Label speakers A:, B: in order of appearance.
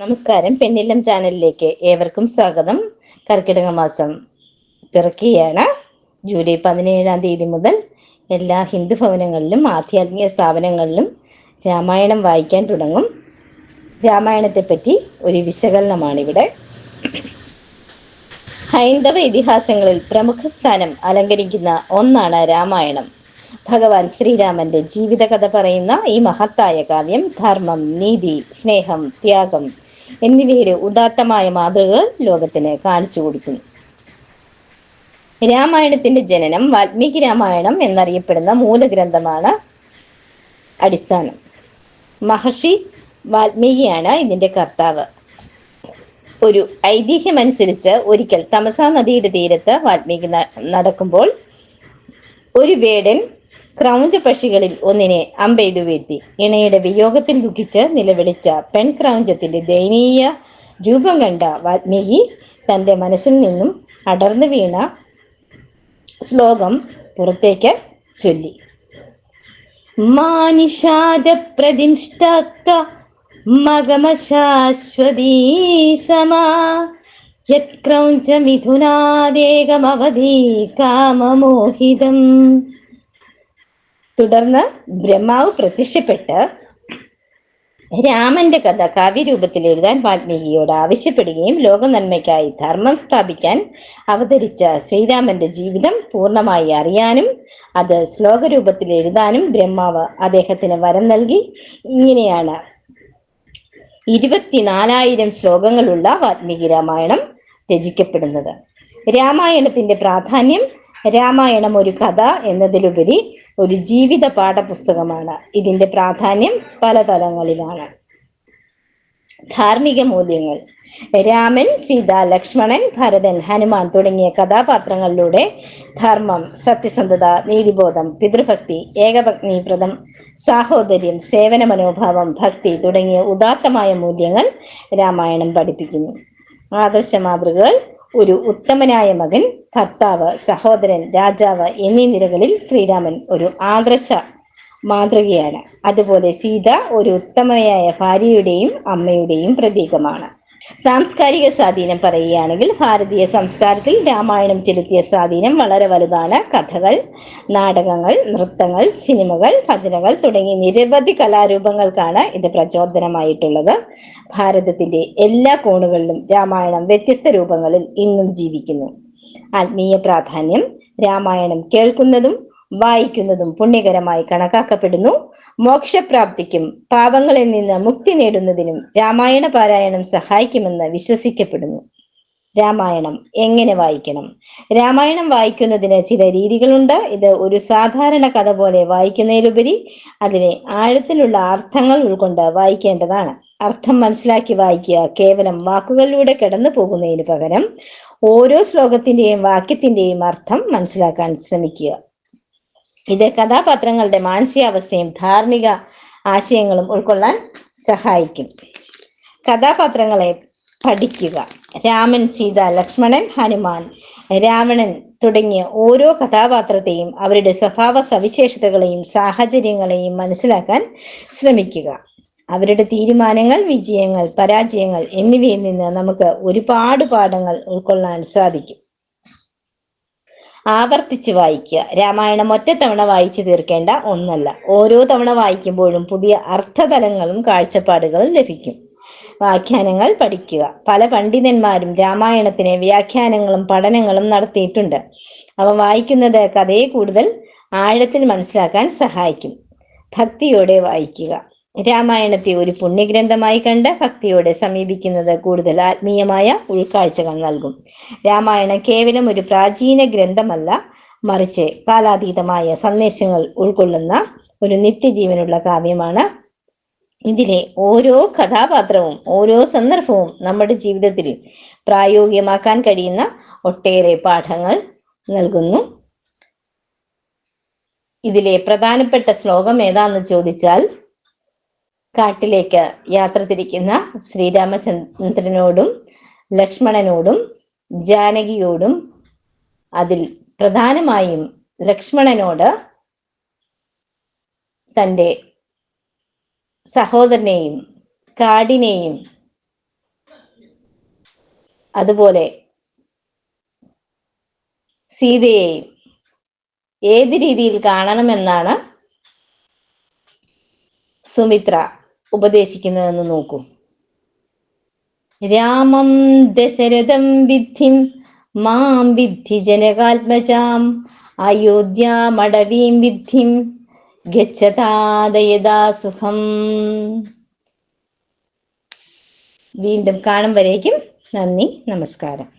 A: നമസ്കാരം. പെണ്ണില്ലം ചാനലിലേക്ക് ഏവർക്കും സ്വാഗതം. കർക്കിടക മാസം പിറക്കുകയാണ് ജൂലൈ പതിനേഴാം തീയതി മുതൽ എല്ലാ ഹിന്ദു ഭവനങ്ങളിലും ആധ്യാത്മിക സ്ഥാപനങ്ങളിലും രാമായണം വായിക്കാൻ തുടങ്ങും. രാമായണത്തെപ്പറ്റി ഒരു വിശകലനമാണിവിടെ. ഹൈന്ദവ ഇതിഹാസങ്ങളിൽ പ്രമുഖ സ്ഥാനം അലങ്കരിക്കുന്ന ഒന്നാണ് രാമായണം. ഭഗവാൻ ശ്രീരാമന്റെ ജീവിതകഥ പറയുന്ന ഈ മഹത്തായ കാവ്യം ധർമ്മം നീതി സ്നേഹം ത്യാഗം എന്നിവയുടെ ഉദാത്തമായ മാതൃകകൾ ലോകത്തിന് കാണിച്ചു കൊടുക്കുന്നു. രാമായണത്തിന്റെ ജനനം വാൽമീകി രാമായണം എന്നറിയപ്പെടുന്ന മൂലഗ്രന്ഥമാണ് അടിസ്ഥാനം. മഹർഷി വാൽമീകിയാണ് ഇതിന്റെ കർത്താവ്. ഒരു ഐതിഹ്യമനുസരിച്ച് ഒരിക്കൽ തമസാ നദിയുടെ തീരത്ത് വാൽമീകി നടക്കുമ്പോൾ ഒരു വേടൻ ക്രൗഞ്ച പക്ഷികളിൽ ഒന്നിനെ അമ്പെയ്തു വീഴ്ത്തി. ഇണയുടെ വിയോഗത്തിൽ ദുഃഖിച്ച് നിലവിളിച്ച പെൺ ക്രൗഞ്ചത്തിന്റെ ദയനീയ രൂപം കണ്ട വാൽമീകി തന്റെ മനസ്സിൽ നിന്നും അടർന്നു വീണ ശ്ലോകം പുറത്തേക്ക് ചൊല്ലി. മാനിഷാദ പ്രതിഷ്ഠാത്ത മഗമശാശ്വതീ സമാ യത്ക്രൗഞ്ച മിഥുനാദേകമവധി കാമമോഹിതം. തുടർന്ന് ബ്രഹ്മാവ് പ്രത്യക്ഷപ്പെട്ട് രാമന്റെ കഥ കാവ്യരൂപത്തിൽ എഴുതാൻ വാൽമീകിയോട് ആവശ്യപ്പെടുകയും ലോക നന്മയ്ക്കായി ധർമ്മം സ്ഥാപിക്കാൻ അവതരിച്ച ശ്രീരാമന്റെ ജീവിതം പൂർണമായി അറിയാനും അത് ശ്ലോകരൂപത്തിൽ എഴുതാനും ബ്രഹ്മാവ് അദ്ദേഹത്തിന് വരം നൽകി. ഇങ്ങനെയാണ് ഇരുപത്തിനാലായിരം ശ്ലോകങ്ങളുള്ള വാൽമീകി രാമായണം രചിക്കപ്പെടുന്നത്. രാമായണത്തിന്റെ പ്രാധാന്യം രാമായണം ഒരു കഥ എന്നതിലുപരി ഒരു ജീവിത പാഠപുസ്തകമാണ്. ഇതിന്റെ പ്രാധാന്യം പല തലങ്ങളിലാണ്. ധാർമ്മിക മൂല്യങ്ങൾ. രാമൻ സീത ലക്ഷ്മണൻ ഭരതൻ ഹനുമാൻ തുടങ്ങിയ കഥാപാത്രങ്ങളിലൂടെ ധർമ്മം സത്യസന്ധത നീതിബോധം പിതൃഭക്തി ഏകപത്നി സാഹോദര്യം സേവന മനോഭാവം ഭക്തി തുടങ്ങിയ ഉദാത്തമായ മൂല്യങ്ങൾ രാമായണം പഠിപ്പിക്കുന്നു. ആദർശ മാതൃകകൾ ഒരു ഉത്തമനായ മകൻ ഭർത്താവ് സഹോദരൻ രാജാവ് എന്നീ നിലകളിൽ ശ്രീരാമൻ ഒരു ആദർശ മാതൃകയാണ്. അതുപോലെ സീത ഒരു ഉത്തമയായ ഭാര്യയുടെയും അമ്മയുടെയും പ്രതീകമാണ്. സാംസ്കാരിക സ്വാധീനം പറയുകയാണെങ്കിൽ ഭാരതീയ സംസ്കാരത്തിൽ രാമായണം ചെലുത്തിയ സ്വാധീനം വളരെ വലുതാണ്. കഥകൾ നാടകങ്ങൾ നൃത്തങ്ങൾ സിനിമകൾ ഭജനകൾ തുടങ്ങി നിരവധി കലാരൂപങ്ങൾക്കാണ് ഇത് പ്രചോദനമായിട്ടുള്ളത്. ഭാരതത്തിന്റെ എല്ലാ കോണുകളിലും രാമായണം വ്യത്യസ്ത രൂപങ്ങളിൽ ഇന്നും ജീവിക്കുന്നു. ആത്മീയ പ്രാധാന്യം രാമായണം കേൾക്കുന്നതും വായിക്കുന്നതും പുണ്യകരമായി കണക്കാക്കപ്പെടുന്നു. മോക്ഷപ്രാപ്തിക്കും പാപങ്ങളിൽ നിന്ന് മുക്തി നേടുന്നതിനും രാമായണ പാരായണം സഹായിക്കുമെന്ന് വിശ്വസിക്കപ്പെടുന്നു. രാമായണം എങ്ങനെ വായിക്കണം? രാമായണം വായിക്കുന്നതിന് ചില രീതികളുണ്ട്. ഇത് ഒരു സാധാരണ കഥ പോലെ വായിക്കുന്നതിലുപരി അതിനെ ആഴത്തിലുള്ള അർത്ഥങ്ങൾ ഉൾക്കൊണ്ട് വായിക്കേണ്ടതാണ്. അർത്ഥം മനസ്സിലാക്കി വായിക്കുക കേവലം വാക്കുകളിലൂടെ കടന്നു പോകുന്നതിന് പകരം ഓരോ ശ്ലോകത്തിന്റെയും വാക്യത്തിന്റെയും അർത്ഥം മനസ്സിലാക്കാൻ ശ്രമിക്കുക. ഇത് കഥാപാത്രങ്ങളുടെ മാനസികാവസ്ഥയും ധാർമ്മിക ആശയങ്ങളും ഉൾക്കൊള്ളാൻ സഹായിക്കും. കഥാപാത്രങ്ങളെ പഠിക്കുക. രാമൻ സീത ലക്ഷ്മണൻ ഹനുമാൻ രാവണൻ തുടങ്ങിയ ഓരോ കഥാപാത്രത്തെയും അവരുടെ സ്വഭാവ സവിശേഷതകളെയും സാഹചര്യങ്ങളെയും മനസ്സിലാക്കാൻ ശ്രമിക്കുക. അവരുടെ തീരുമാനങ്ങൾ വിജയങ്ങൾ പരാജയങ്ങൾ എന്നിവയിൽ നിന്ന് നമുക്ക് ഒരുപാട് പാഠങ്ങൾ ഉൾക്കൊള്ളാൻ സാധിക്കും. ആവർത്തിച്ച് വായിക്കുക. രാമായണം ഒറ്റത്തവണ വായിച്ചു തീർക്കേണ്ട ഒന്നല്ല. ഓരോ തവണ വായിക്കുമ്പോഴും പുതിയ അർത്ഥതലങ്ങളും കാഴ്ചപ്പാടുകളും ലഭിക്കും. വ്യാഖ്യാനങ്ങൾ പഠിക്കുക. പല പണ്ഡിതന്മാരും രാമായണത്തിന് വ്യാഖ്യാനങ്ങളും പഠനങ്ങളും നടത്തിയിട്ടുണ്ട്. അവ വായിക്കുന്നത് കഥയെ കൂടുതൽ ആഴത്തിൽ മനസ്സിലാക്കാൻ സഹായിക്കും. ഭക്തിയോടെ വായിക്കുക. രാമായണത്തെ ഒരു പുണ്യഗ്രന്ഥമായി കണ്ട് ഭക്തിയോടെ സമീപിക്കുന്നത് കൂടുതൽ ആത്മീയമായ ഉൾക്കാഴ്ചകൾ നൽകും. രാമായണം കേവലം ഒരു പ്രാചീന ഗ്രന്ഥമല്ല മറിച്ച് കാലാതീതമായ സന്ദേശങ്ങൾ ഉൾക്കൊള്ളുന്ന ഒരു നിത്യജീവനുള്ള കാവ്യമാണ്. ഇതിലെ ഓരോ കഥാപാത്രവും ഓരോ സന്ദർഭവും നമ്മുടെ ജീവിതത്തിൽ പ്രായോഗികമാക്കാൻ കഴിയുന്ന ഒട്ടേറെ പാഠങ്ങൾ നൽകുന്നു. ഇതിലെ പ്രധാനപ്പെട്ട ശ്ലോകം ഏതാന്ന് ചോദിച്ചാൽ കാട്ടിലേക്ക് യാത്ര തിരിക്കുന്ന ശ്രീരാമചന്ദ്രനോടും ലക്ഷ്മണനോടും ജാനകിയോടും അതിൽ പ്രധാനമായും ലക്ഷ്മണനോട് തന്റെ സഹോദരനെയും കാടിനെയും അതുപോലെ സീതയെയും ഏത് രീതിയിൽ കാണണമെന്നാണ് സുമിത്ര ഉപദേശിക്കുന്നതെന്ന് നോക്കൂ. രാമം ദശരഥം വിദ്ധിം മാം വിദ്ധി ജനകാത്മജാം അയോധ്യാമടവീം വിദ്ധിം ഗച്ഛതാദയതാ സുഖം വീണ്ടും കാണും വരേക്കും നന്ദി നമസ്കാരം.